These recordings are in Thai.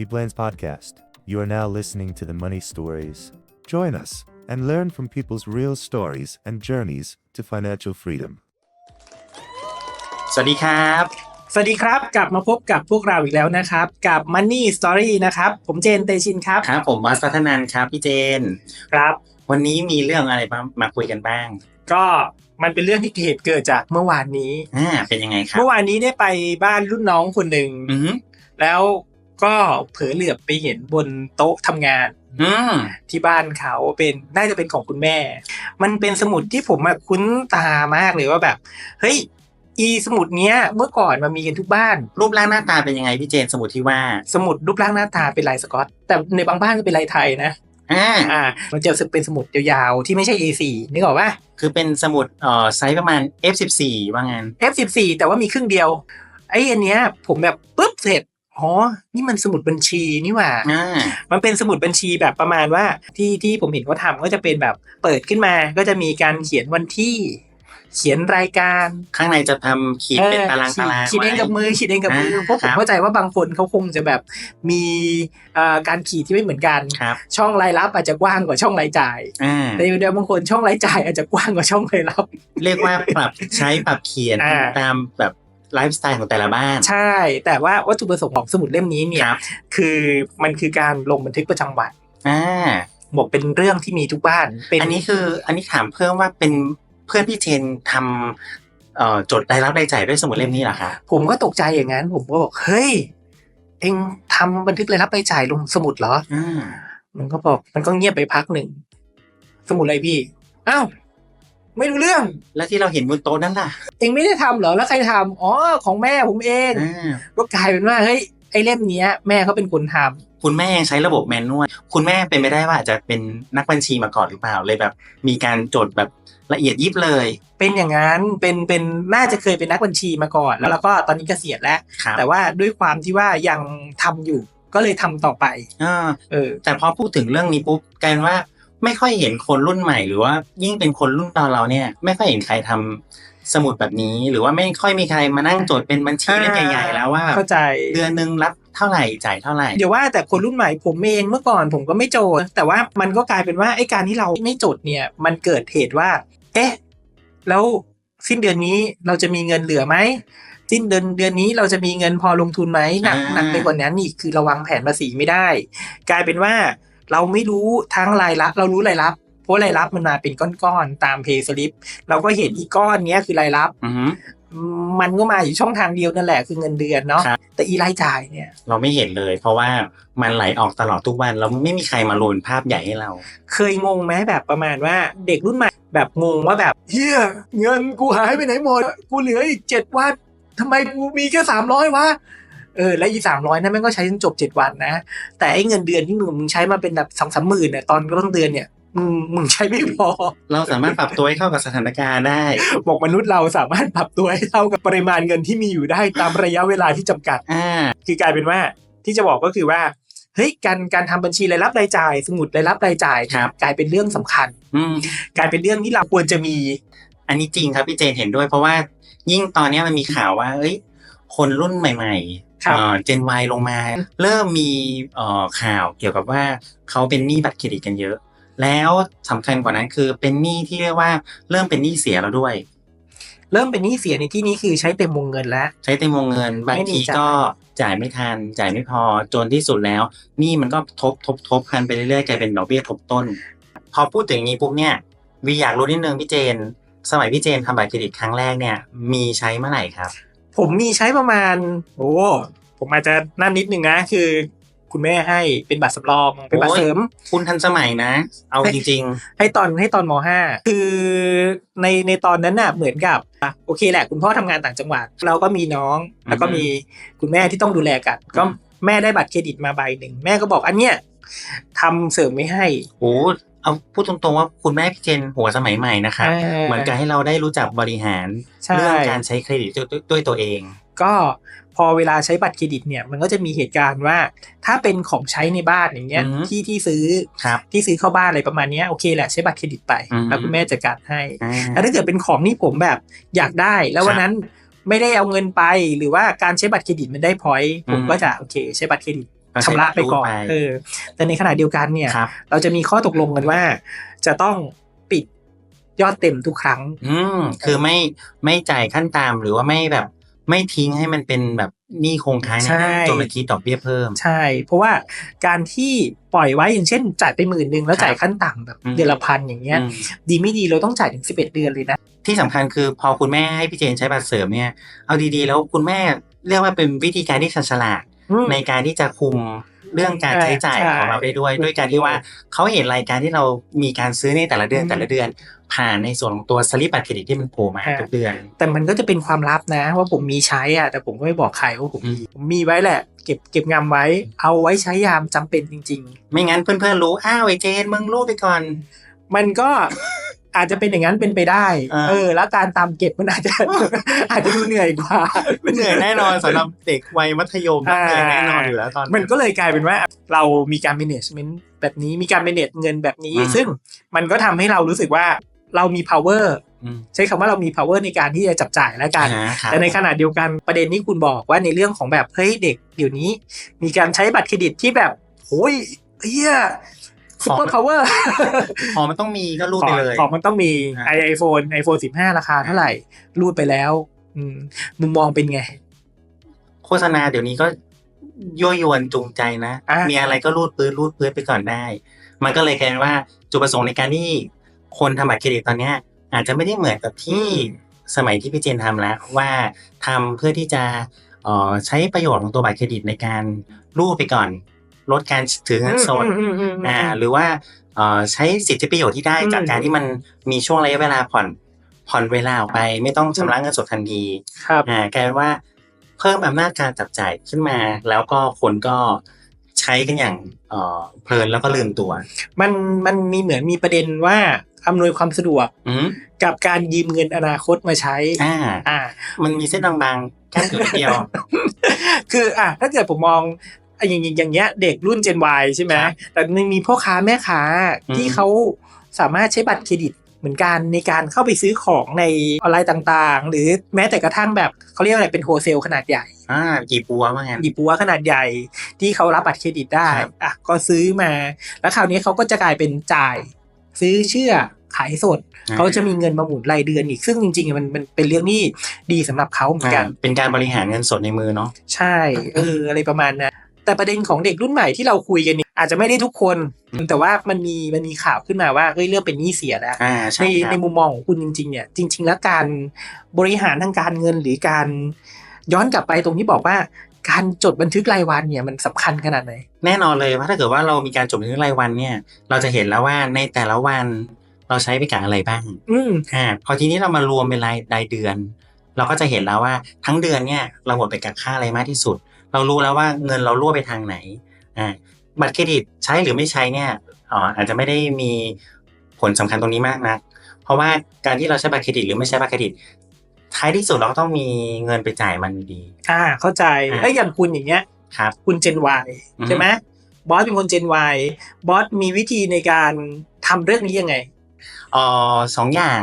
The Blends Podcast. You are now listening to the Money Stories. Join us and learn from people's real stories and journeys to financial freedom. สวัสดีครับ สวัสดีครับ กลับมาพบกับพวกเราอีกแล้วนะครับ กับ Money Story นะครับ ผมเจนเตชินครับ ครับ ผมวัสพัฒนันครับ พี่เจน ครับ วันนี้มีเรื่องอะไรมามาคุยกันบ้าง ก็มันเป็นเรื่องที่เหตุเกิดจากเมื่อวานนี้ อ่า เป็นยังไงครับ เมื่อวานนี้ได้ไปบ้านรุ่นน้องคนหนึ่ง อือหือแล้ว ก็เผลอเหลือบไปเห็นบนโต๊ะทำงานอืมที่บ้านเขาเป็นน่าจะเป็นของคุณแม่ มันเป็นสมุดที่ผมอะคุ้นตามากเลยว่าแบบ เฮ้ยอีสมุดเนี้ยเมื่อก่อนมันมีกันทุกบ้าน รูปร่างหน้าตาเป็นยังไงพี่เจนสมุดที่ว่า สมุดรูปร่างหน้าตาเป็นลายสกอต แต่ในบางบ้านก็เป็นลายไทยนะอ่าอ่ามันจะเป็นสมุดยาวๆที่ไม่ใช่ A4 นึกออกปะคือเป็นสมุดเอ่อไซส์ประมาณ F14 ว่างั้น F14 แต่ว่ามีครึ่งเดียวไอ้อันเนี้ยผมแบบปุ๊บเสร็จ อ๋อ นี่มันสมุดบัญชีนี่หว่าอ่า มันเป็นสมุดบัญชีแบบประมาณว่าที่ที่ผมเห็นเขาทำก็จะเป็นแบบเปิดขึ้นมาก็จะมีการเขียนวันที่ เขียนรายการข้างในจะทำขีดเป็นตารางตารางขีดเองกับมือขีดเองกับมืออ่าเพราะผครัมบเข้าใจว่าบางคนเขาคงจะแบบมีเอ่อการขีดที่ไม่เหมือนกันครับช่องรายรับอาจจะกว้างกว่าช่องรายจ่ายอ่าแต่เดี๋ยวบางคนช่องรายจ่ายอาจจะกว้างกว่าช่องรายรับ เรียกว่าปรับใช้ปรับเขียนอ่าตามแบบ ไลฟ์สไตล์ของแต่ละบ้าน ใช่ แต่ว่าวัตถุประสงค์ของสมุดเล่มนี้เนี่คยรับคือมันคือการลงบันทึกประจำวันอ่าบอกเป็นเรื่องที่มีทุกบ้าน เป็นอันนี้คือ อันนี้ถามเพิ่มว่าเป็นเพื่อนพี่เจนทำเอ่อจดรายรับรายจ่ายด้วยสมุดเล่มนี้เหรอคะผมก็ตกใจอย่างนั้น ผมก็บอกเฮ้ยเอ็งทำบันทึกรายรับรายจ่ายลงสมุดเหรออ่ามันก็บอกมันก็เงียบไปพักหนึ่งสมุดอะไรพี่อ้าว ไม่รู้เรื่อง แล้วที่เราเห็นบนโต๊ะนั่นล่ะ เอ็งไม่ได้ทำเหรอแล้วใครทำอ๋อของแม่ผมเองอ่าก็กลายเป็นว่าเฮ้ยไอ้เล่มเนี้ย แม่เขาเป็นคนทำ คุณแม่ยังใช้ระบบแมนนวลคุณแม่เป็นไปได้ว่าอาจจะเป็นนักบัญชีมาก่อนหรือเปล่าเลยแบบ มีการจดแบบละเอียดยิบเลยเป็นอย่างนั้น เป็น เป็น น่าจะเคยเป็นนักบัญชีมาก่อน แล้วเราก็ตอนนี้เกษียณแล้ว ครับแต่ว่าด้วยความที่ว่ายังทำอยู่ ก็เลยทำต่อไป อ่า เออ แต่พอพูดถึงเรื่องนี้ปุ๊บกลายเป็นว่า ไม่ค่อยเห็นคนรุ่นใหม่หรือว่ายิ่งเป็นคนรุ่นตอนเราเนี่ย ไม่ค่อยเห็นใครทำสมุดแบบนี้ หรือว่าไม่ค่อยมีใครมานั่งจดเป็นบัญชีเล่มใหญ่ๆแล้วว่าแบบเข้าใจเดือนหนึ่งรับเท่าไหร่จ่ายเท่าไหร่เดี๋ยวว่าแต่คนรุ่นใหม่ผมเองเมื่อก่อนผมก็ไม่โจทย์แต่ว่ามันก็กลายเป็นว่าไอ้การที่เราไม่จดเนี่ยมันเกิดเหตุว่า เอ๊ะ แล้วสิ้นเดือนนี้เราจะมีเงินเหลือไหมสิ้นเดือนเดือนนี้เราจะมีเงินพอลงทุนไหมหนักอ่าหนักไปกว่านั้นอีกคือเราวางแผนภาษีไม่ได้ กลายเป็นว่า เราไม่รู้ทั้งรายรับเรารู้รายรับเพราะรายรับมันมาเป็นก้อนๆตามเพย์สลิปเราก็เห็นอีกก้อนเนี้ยคือรายรับอือหือมันก็มาอยู่ช่องทางเดียวนั่นแหละคือเงินเดือนเนาะครับแต่อีรายจ่ายเนี่ย เราไม่เห็นเลย เพราะว่ามันไหลออกตลอดทุกวัน เราไม่มีใครมาโรยภาพใหญ่ให้เรา เคยงงไหมแบบประมาณว่าเด็กรุ่นใหม่แบบงงว่าแบบเฮียเงินกูหายไปไหนหมดกูเหลืออีกเจ็ดวันทำไมกูมีแค่สามร้อยวะ เออแล้วอีสามร้อยนั้นแม่งก็ใช้จนจบเจ็ดวันนะ แต่ไอ้เงินเดือนที่มึงมึงใช้มาเป็นแบบสองสามหมื่นเนี่ยตอนต้นเดือนเนี่ยมึงมึงใช้ไม่พอ เราสามารถปรับตัวให้เข้ากับสถานการณ์ได้ บอกมนุษย์เราสามารถปรับตัวให้เท่ากับปริมาณเงินที่มีอยู่ได้ตามระยะเวลาที่จำกัดอ่าคือกลายเป็นว่าที่จะบอกก็คือว่าเฮ้ยการการทำบัญชีรายรับรายจ่าย สมุดรายรับรายจ่ายครับกลายเป็นเรื่องสำคัญ อืมกลายเป็นเรื่องที่เราควรจะมี อันนี้จริงครับพี่เจนเห็นด้วย เพราะว่ายิ่งตอนเนี้ยมันมีข่าวว่า เอ้ย คนรุ่นใหม่ครับๆ เจนวลงมา เริ่มมีเอ่อข่าวเกี่ยวกับว่าเขาเป็นหนี้บัตรเครดิตกันเยอะ แล้วสำคัญกว่านั้นคือเป็นหนี้ที่เรียกว่าเริ่มเป็นหนี้เสียแล้วด้วย เริ่มเป็นหนี้เสียในที่นี้คือใช้เต็มวงเงินแล้ว ใช้เต็มวงเงินบางไม่มีทีจ่ายก็จ่ายไม่ทันจ่ายไม่พอจนที่สุดแล้วหนี้มันก็ทบทบทบกันไปเรื่อยๆกลายเป็นดอกเบี้ยทบต้น พอพูดถึงอย่างนี้ปุ๊บเนี่ยวีอยากรู้นิดนึงพี่เจน สมัยพี่เจนทำบัตรเครดิตครั้งแรกเนี่ย มีใช้เมื่อไหร่ครับ ผมมีใช้ประมาณ โอ้ผมอาจจะนั่นนิดนึงนะ คือ คุณแม่ให้เป็นบัตรสำรองเป็นบัตรโอ้ยเสริม คุณทันสมัยนะ เอาจริงให้ตอนให้ตอนม .5 คือในในตอนนั้นน่ะเหมือนกับอะโอเคแหละ คุณพ่อทำงานต่างจังหวัด เราก็มีน้อง แล้วก็มีคุณแม่ที่ต้องดูแลกัน ก็แม่ได้บัตรเครดิตมาใบหนึ่งแม่ก็บอกอันเนี้ยทำเสริมไม่ให้ๆโอ้ เอาพูดตรงๆว่าคุณแม่พี่เจนหัวสมัยใหม่นะครับอ่าเหมือนกับให้เราได้รู้จักบริหารใช่เรื่องการใช้เครดิตด้วยด้วยด้วยตัวเอง ก็พอเวลาใช้บัตรเครดิตเนี่ยมันก็จะมีเหตุการณ์ว่า ถ้าเป็นของใช้ในบ้านอย่างเงี้ยอือฮึที่ที่ซื้อครับที่ซื้อเข้าบ้านอะไรประมาณเนี้ยโอเคแหละใช้บัตรเครดิตไปอือฮึแล้วคุณแม่จัดการให้อ่าแต่ถ้าเกิดเป็นของที่ผมแบบอยากได้ แล้ววันนั้นไม่ได้เอาเงินไปหรือว่าการใช้บัตรเครดิตมันได้พอยต์ผมอืมก็จะโอเค ใช้บัตรเครดิตก็ใชำระไปก่อนรูดเออแต่ในขณะเดียวกันเนี่ยครับเราจะมีข้อตกลงกันว่า จะต้องปิดยอดเต็มทุกครั้ง อืมคือไม่ไม่จ่ายขั้นตามหรือว่าไม่แบบไม่ทิ้งให้มันเป็นแบบหนี้คงค้างใช่นะจนมันคิดดอกเบี้ยเพิ่ม ใช่ เพราะว่าการที่ปล่อยไว้อย่างเช่น จ่ายไปหมื่นหนึ่งแล้วครับจ่ายขั้นต่ำแบบอืมเดือนละพันอย่างเงี้ยอืมดีไม่ดีเราต้องจ่ายถึงสิบเอ็ดเดือนเลยนะ ที่สำคัญคือพอคุณแม่ให้พี่เจนใช้บัตรเสริมเนี่ย เอาดีๆ แล้วคุณแม่เรียกว่าเป็นวิธีการที่ฉลาดอืม ในการที่จะคุมเรื่องการใช้จ่ายใช่ของเราได้ด้วย ด้วยการที่ว่าเขาเห็นรายการที่เรามีการซื้อในแต่ละเดือนอืมแต่ละเดือน ผ่านในส่วนของตัวสลิปบัตรเครดิตที่มันโผล่มาอ่าทุกเดือน แต่มันก็จะเป็นความลับนะ ว่าผมมีใช้อะแต่ผมก็ไม่บอกใครว่าผมอืมมีผมมีไว้แหละ เก็บเก็บงำไว้ เอาไว้ใช้ยามจำเป็นจริงไม่งั้นเพื่อนๆรู้อ้าวไอ้เจนมึงรูดไปก่อนๆมันก็ อาจจะเป็นอย่างนั้นเป็นไปได้อ่าเออ แล้วการตามเก็บมันอาจจะอาจจะดูเหนื่อยกว่า เหนื่อยแน่นอนสำหรับเด็กวัยมัธยมอ่าเหนื่อยแน่นอนอยู่แล้วตอน มันก็เลยกลายเป็นว่าเรามีการ management แบบนี้มีการ manage เงินแบบนี้อืมซึ่งมันก็ทำให้เรารู้สึกว่าเรามี power อืมใช้คำว่าเรามี power ในการที่จะจับจ่ายและกันอ่าครับแต่ในขณะเดียวกันประเด็นที่คุณบอกว่าในเรื่องของแบบเฮ้ยเด็กเดี๋ยวนี้ มีการใช้บัตรเครดิตที่แบบโอ้ยเฮีย ซุปเปอร์พาวเวอร์พอมันต้องมีก็รูดไปเลยของมันต้องมีอ่าไอไอโฟนไอโฟนสิบห้าราคาเท่าไหร่รูดไปแล้วอืมมุมมองเป็นไง โฆษณาเดี๋ยวนี้ก็ยั่วยวนจูงใจนะอะมีอะไรก็รูดปื้ดรูดปื้ดไปก่อนได้ มันก็เลยกลายเป็นว่าจุดประสงค์ในการที่คนทำบัตรเครดิตตอนเนี้ยอาจจะไม่ได้เหมือนกับที่สมัยที่พี่เจนทำแล้วว่าทำเพื่อที่จะเอ่อใช้ประโยชน์ของตัวบัตรเครดิตในการรูดไปก่อน ลดการถือเงินสดอืมอืมอืมอืมอ่าหรือว่าเอ่อใช้สิทธิประโยชน์ที่ได้อืมจากการที่มันมีช่วงระยะเวลาผ่อนผ่อนเวลาออกไป ไม่ต้องชำระเงินสดทันทีครับอ่ากลายเป็นว่าเพิ่มอำนาจการจับจ่ายขึ้นมา แล้วก็คนก็ใช้กันอย่างเอ่อเพลินแล้วก็ลืมตัว มันมันมีเหมือนมีประเด็นว่าอำนวยความสะดวกอืมกับการยืมเงินอนาคตมาใช้อ่าอ่า มันมีเส้นบางๆแค่จุดเดียว คืออะถ้าเกิดผมมอง อะอย่างอย่างอย่างเงี้ยเด็กรุ่น Gen Y ใช่ไหมครับแต่มันมีพ่อค้าแม่ค้าอืมที่เขาสามารถใช้บัตรเครดิตเหมือนกันในการเข้าไปซื้อของในออนไลน์ต่างๆ หรือแม้แต่กระทั่งแบบเขาเรียกอะไรเป็นโฮเซลขนาดใหญ่อ่ากี่ปัวว่างั้นหยิบปัวขนาดใหญ่ที่เขารับบัตรเครดิตได้ครับอะก็ซื้อมา แล้วคราวนี้เขาก็จะกลายเป็นจ่าย ซื้อเชื่อขายสดอ่าเขาจะมีเงินมาหมุนรายเดือนอีกซึ่งจริงๆมันมันเป็นเรื่องที่ดีสำหรับเขาเหมือนอ่ากัน เป็นการบริหารเงินสดในมือเนาะใช่เอออะไรประมาณนั้น แต่ประเด็นของเด็กรุ่นใหม่ที่เราคุยกันเนี่ยอาจจะไม่ได้ทุกคนอืมแต่ว่ามันมีมันมีข่าวขึ้นมาว่าเฮ้ยเรื่องเป็นหนี้เสียแล้วอ่าในใช่คในรับมุมมองของคุณจริง ๆ เนี่ย จริง ๆ แล้วการบริหารทางการเงินหรือการย้อนกลับไปตรงที่บอกว่าการจดบันทึกรายวันเนี่ยมันสำคัญขนาดไหนแน่นอนเลยว่าถ้าเกิดว่าเรามีการจดบันทึกรายวันเนี่ย เราจะเห็นแล้วว่าในแต่ละวันเราใช้ไปกับอะไรบ้าง อืมอ่าพอทีนี้เรามารวมเป็นรายรายเดือน เราก็จะเห็นแล้วว่าทั้งเดือนเนี่ยเราหมดไปกับค่าอะไรมากที่สุด เรารู้แล้วว่าเงินเรารั่วไปทางไหนอ่าบัตรเครดิตใช้หรือไม่ใช้เนี่ยอ๋ออาจจะไม่ได้มีผลสำคัญตรงนี้มากนะเพราะว่าการที่เราใช้บัตรเครดิตหรือไม่ใช้บัตรเครดิตท้ายที่สุดเราก็ต้องมีเงินไปจ่ายมันอยู่ดี อ่า เข้าใจอ่าไอ้ยอย่างคุณอย่างเงี้ยครับคุณ Gen Y อือฮึใช่ไหมบอสเป็นคน Gen Y บอสมีวิธีในการทำเรื่องนี้ยังไงเอ่อสองอย่าง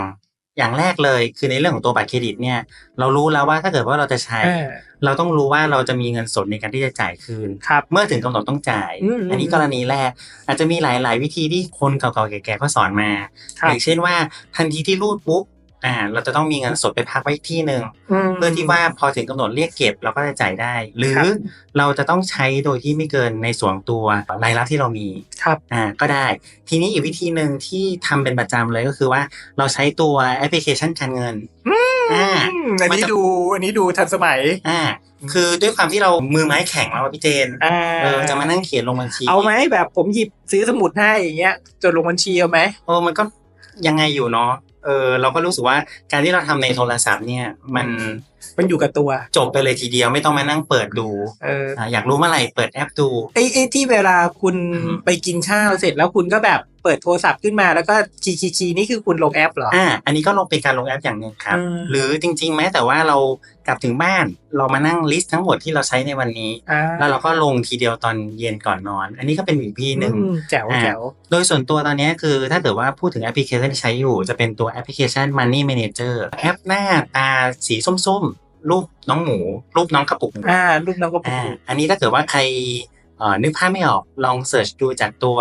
อย่างแรกเลยคือในเรื่องของตัวบัตรเครดิตเนี่ยเรารู้แล้วว่าถ้าเกิดว่าเราจะใช้อ่าเราต้องรู้ว่าเราจะมีเงินสดในการที่จะจ่ายคืนครับเมื่อถึงกำหนดต้องจ่ายอืมอันนี้กรณีแรก อาจจะมีหลาย ๆ วิธีที่คนเก่าๆแก่ๆก็สอนมาครับอย่างเช่นว่าทันทีที่รูดปุ๊บ อ่า เราจะต้องมีเงินสดไปพักไว้ที่หนึ่งมเพื่อที่ว่าพอถึงกำหนดเรียกเก็บเราก็จะจ่ายได้ หรือครับเราจะต้องใช้โดยที่ไม่เกินในส่วนของตัวรายรับที่เรามีครับอ่าก็ได้ ทีนี้อีกวิธีหนึ่งที่ทำเป็นประจำเลยก็คือว่าเราใช้ตัวแอปพลิเคชันการเงินอ่าอืมอันมันนี้จะดูอันนี้ดูทันสมัยอ่าคือด้วยความที่เรามือไม้แข็งแล้วอะพี่เจนอ่าเออจะมานั่งเขียนลงบัญชี เอาไหมแบบผมหยิบซื้อสมุดให้อย่างเงี้ยจดลงบัญชีเอาไหมเออมันก็ยังไงอยู่เนาะ เออเราก็รู้สึกว่าการที่เราทำในโทรศัพท์เนี่ยมันมันอยู่กับตัว จบไปเลยทีเดียวไม่ต้องมานั่งเปิดดูเอออ่าอยากรู้เมื่อไหร่เปิดแอปดูไอ้ไอ้ที่เวลาคุณอือฮึไปกินข้าวเสร็จแล้วคุณก็แบบเปิดโทรศัพท์ขึ้นมาแล้วก็คีย์คีย์คีย์นี่คือคุณลงแอปเหรออ่าอันนี้ก็ลงเป็นการลงแอปอย่างหนึ่งครับอืมหรือจริงๆแม้แต่ว่าเรากลับถึงบ้าน เรามานั่งลิสต์ทั้งหมดที่เราใช้ในวันนี้อ่าแล้วเราก็ลงทีเดียวตอนเย็นก่อนนอน อันนี้ก็เป็นอีกพี่หนึ่งอืมแจ๋วอ่าแจ๋วโดยส่วนตัวตอนนี้คือ ถ้าเกิดว่าพูดถึงแอปพลิเคชันที่ใช้อยู่ จะเป็นตัวแอปพลิเคชัน Money Manager แอปหน้าตาสีส้มๆ รูปน้องหมู รูปน้องกระปุกหมูอ่า รูปน้องก็อ่าอันนี้ถ้าเกิดว่าใครเอ่อนึกภาพไม่ออกลองเสิร์ชดูจากตัว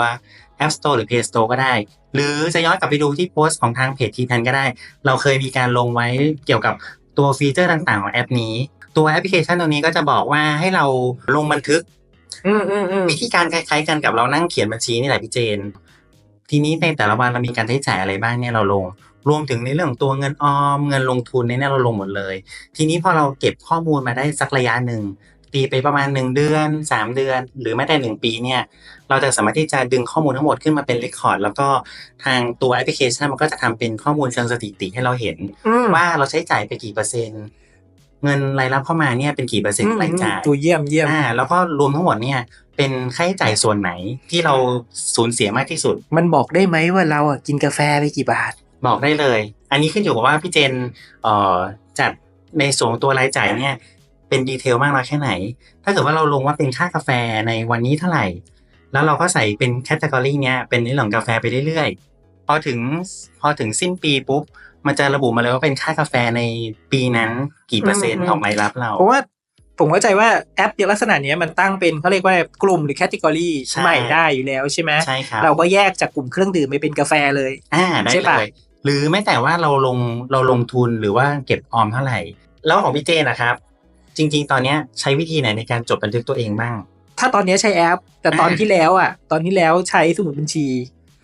App Store หรือ Play Store ก็ได้ หรือจะย้อนกลับไปดูที่โพสต์ของทางเพจทีแพนก็ได้ เราเคยมีการลงไว้เกี่ยวกับตัวฟีเจอร์ต่างๆของแอปนี้ ตัวแอปพลิเคชันตัวนี้ก็จะบอกว่าให้เราลงบันทึกอืมอืมอืมวิธีการคล้ายๆกันกับเรานั่งเขียนบัญชีนี่แหละพี่เจน ทีนี้ในแต่ละวันเรามีการใช้จ่ายอะไรบ้างเนี่ยเราลง รวมถึงในเรื่องของตัวเงินออม เงินลงทุนเนี่ยเราลงหมดเลย ทีนี้พอเราเก็บข้อมูลมาได้สักระยะหนึ่งตีไปประมาณ 1 เดือน 3 เดือน หรือแม้แต่ 1 ปีเนี่ยเราจะสามารถที่จะดึงข้อมูลทั้งหมดขึ้นมาเป็นเรคคอร์ดแล้วก็ทางตัวแอปพลิเคชันมันก็จะทำเป็นข้อมูลเชิงสถิติให้เราเห็นอืมว่าเราใช้จ่ายไปกี่เปอร์เซ็นต์ เงินรายรับเข้ามาเนี่ยเป็นกี่เปอร์เซ็นต์รายจ่ายตัวเยี่ยมเยี่ยมอ่าแล้วก็รวมทั้งหมดเนี่ยเป็นค่าใช้จ่ายส่วนไหนที่เราสูญเสียมากที่สุด มันบอกได้ไหมว่าเราอะกินกาแฟไปกี่บาท บอกได้เลย อันนี้ขึ้นอยู่กับว่าพี่เจนเอ่อจัดในส่วนของตัวรายจ่ายเนี่ยเป็นดีเทลมากน้อยแค่ไหน ถ้าเกิดว่าเราลงว่าเป็นค่ากาแฟในวันนี้เท่าไหร่ แล้วเราก็ใส่เป็นแคตตากรีเนี้ยเป็นในเรื่องของกาแฟไปเรื่อยๆ พอถึงพอถึงสิ้นปีปุ๊บ มันจะระบุมาเลยว่าเป็นค่ากาแฟในปีนั้นกี่เปอร์เซ็นอืต์มของรายรับเรา เพราะว่าผมเข้าใจว่าแอปลักษณะเนี้ยมันตั้งเป็นเขาเรียกว่ากลุ่มหรือแคตตากรีใช่ใหม่ได้อยู่แล้วใช่ไหมใช่ครับเราก็แยกจากกลุ่มเครื่องดื่มไปเป็นกาแฟเลยอ่าได้ใช่เลปะย หรือแม้แต่ว่าเราลงเราลงทุนหรือว่าเก็บออมเท่าไหร่ แล้วของพี่เจนะครับ จริง ๆ ตอนเนี้ยใช้วิธีไหนในการจดบันทึกตัวเองบ้าง ถ้าตอนนี้ใช้แอป แต่ตอนอ่าที่แล้วอะ ตอนที่แล้วใช้สมุดบัญชี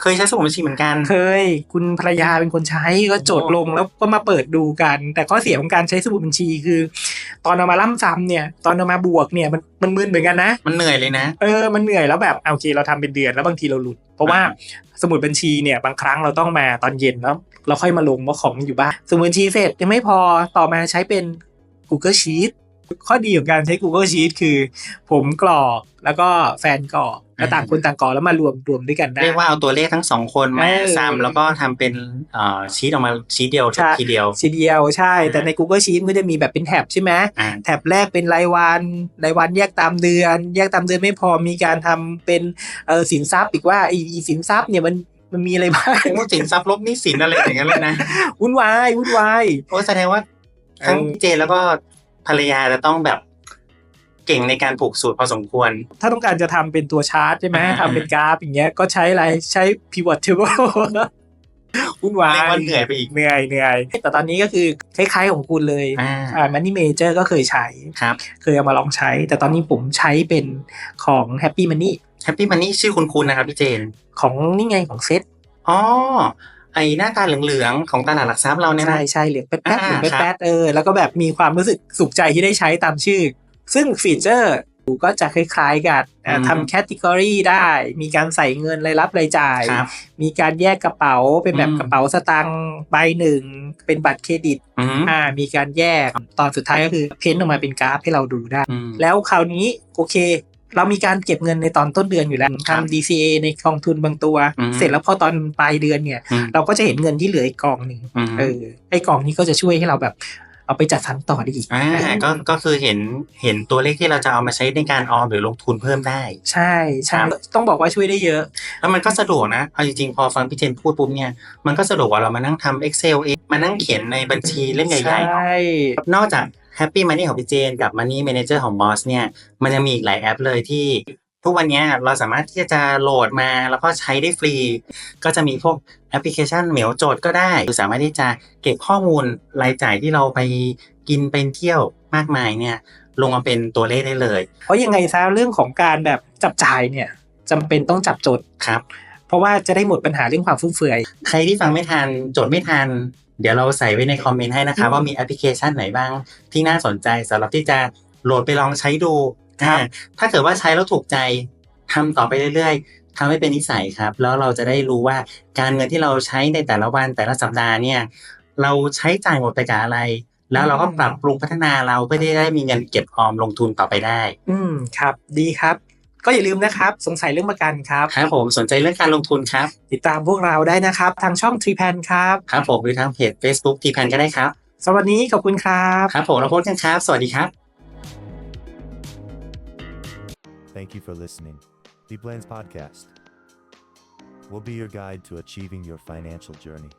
เคยใช้สมุดบัญชีเหมือนกัน เคย คุณภรรยาเป็นคนใช้ก็จดลงแล้วก็มาเปิดดูกัน แต่ข้อเสียของการใช้สมุดบัญชีคือ ตอนเอามาล่ำซ้ำเนี่ยตอนเอามาบวกเนี่ยมันมันมึนเหมือนกันนะ มันเหนื่อยเลยนะเออมันเหนื่อยแล้วแบบเอาโอเคเราทำเป็นเดือนแล้วบางทีเราหลุด เพราะว่าอ่าสมุดบัญชีเนี่ยบางครั้งเราต้องมาตอนเย็นแล้วเราค่อยมาลงว่าของมันอยู่บ้านสมุดบัญชีเสร็จยังไม่พอต่อมาใช้เป็น Google Sheet ข้อดีของการใช้ Google Sheet คือ ผมกรอกแล้วก็แฟนกรอกแล้วต่างคนต่างกรอกแล้วมารวมรวมด้วยกันได้ เรียกว่าเอาตัวเลขทั้งสองคนมาเออซ้ำแล้วก็ทำเป็นเอ่อชีตออกมาชีตเดียวใช่ทีเดียวทีเดียวใช่ แต่ใน Google Sheet มันก็จะมีแบบเป็นแท็บใช่ไหมอ่าแท็บแรกเป็นรายวันรายวันแยกตามเดือน แยกตามเดือนไม่พอมีการทำเป็นเออสินทรัพย์อีกว่าไออีสินทรัพย์เนี่ยมันมันมีอะไรบ้างโอ้สินทรัพย์ลบหนี้สินอะไรอย่างเงี้ยเลยนะวุ่นวายวุ่นวายโอ้แสดงว่าทั้งเออพี่เจแล้วก็ ภรรยาจะต้องแบบเก่งในการผูกสูตรพอสมควร ถ้าต้องการจะทำเป็นตัวชาร์ตใช่ไหมอ่าทำเป็นกราฟอย่างเงี้ยก็ใช้อะไรใช้ pivot table วุ่นวายเรียกว่าเหนื่อยไปอีกเหนื่อยเหนื่อยแต่ตอนนี้ก็คือคล้ายๆของคุณเลยอ่าอ่า Money Manager ก็เคยใช้ครับเคยเอามาลองใช้ แต่ตอนนี้ผมใช้เป็นของ Happy Money แฮปปี้มันนี่ชื่อคุณคุณนะครับพี่เจน ของนี่ไงของเซ็ตอ๋อ ไอหน้าตาเหลืองๆของตลาดหลักทรัพย์เราเนี่ยใช่นะใช่เหลืองแป๊ดๆอ่าเหลืองครับ แป๊ดๆเออแล้วก็แบบมีความรู้สึกสุขใจที่ได้ใช้ตามชื่อ ซึ่งฟีเจอร์ก็จะคล้ายๆกันอ่าอืมทำแคตตากรีได้ มีการใส่เงินรายรับรายจ่าย ครับ มีการแยกกระเป๋าเป็นแบบอืม กระเป๋าสตางค์ใบหนึ่ง เป็นบัตรเครดิตอืมอ่ามีการแยกตอนสุดท้ายก็คือเพ้นออกมาเป็นกราฟให้เราดูได้ อืมแล้วคราวนี้โอเค เรามีการเก็บเงินในตอนต้นเดือนอยู่แล้วครับทำ DCA ในกองทุนบางตัวอืมเสร็จแล้วพอตอนปลายเดือนเนี่ยอืมเราก็จะเห็นเงินที่เหลืออีกกองหนึ่งอืมเออไอ้กองนี้ก็จะช่วยให้เราแบบเอาไปจัดสรรต่อได้อีกอ่าก็ก็คือเห็นเห็นตัวเลขที่เราจะเอามาใช้ในการออมหรือลงทุนเพิ่มได้ ใช่ใช่ครับต้องบอกว่าช่วยได้เยอะ แล้วมันก็สะดวกนะเอาจริงๆพอฟังพี่เจนพูดปุ๊บเนี่ยมันก็สะดวกกว่าเรามานั่งทำ Excel เองมานั่งเขียนในบัญชีเล่มใหญ่ๆเนาะใช่นอกจาก Happy Money ของพี่เจนกับ Money Manager ของ Boss เนี่ยมันยังมีอีกหลายแอปเลยที่ทุกวันนี้เราสามารถที่จะโหลดมาแล้วก็ใช้ได้ฟรี ก็จะมีพวกแอปพลิเคชันเหมียวโจทย์ก็ได้หรือสามารถที่จะเก็บข้อมูลรายจ่ายที่เราไปกินไปเที่ยวมากมายเนี่ยลงมาเป็นตัวเลขได้เลย เพราะยังไงซะเรื่องของการแบบจับจ่ายเนี่ยจำเป็นต้องจับจดครับ เพราะว่าจะได้หมดปัญหาเรื่องความฟุ่มเฟือย ใครที่ฟังไม่ทันจดไม่ทัน เดี๋ยวเราใส่ไว้ในคอมเมนต์ให้นะครับอืมว่ามีแอปพลิเคชันไหนบ้างที่น่าสนใจสำหรับที่จะโหลดไปลองใช้ดูครับอ่าถ้าเกิดว่าใช้แล้วถูกใจทำต่อไปเรื่อยๆทำให้เป็นนิสัยครับ แล้วเราจะได้รู้ว่าการเงินที่เราใช้ในแต่ละวันแต่ละสัปดาห์เนี่ย เราใช้จ่ายหมดไปกับอะไร แล้วเราก็ปรับปรุงพัฒนาเราเพื่อที่จะได้มีเงินเก็บออมลงทุนต่อไปได้ อืมครับ ดีครับ ก็อย่าลืมนะครับ สงสัยเรื่องประกันครับ ครับผมสนใจเรื่องการลงทุนครับ ติดตามพวกเราได้นะครับ ทางช่องทรีแพนครับครับผมหรือทางเพจ Facebook ทีแพนก็ได้ครับสวัสดีขอบคุณครับครับผมเราพบกันครับ สวัสดีครับ Thank you for listening. The Blends Podcast. We'll be your guide to achieving your financial journey.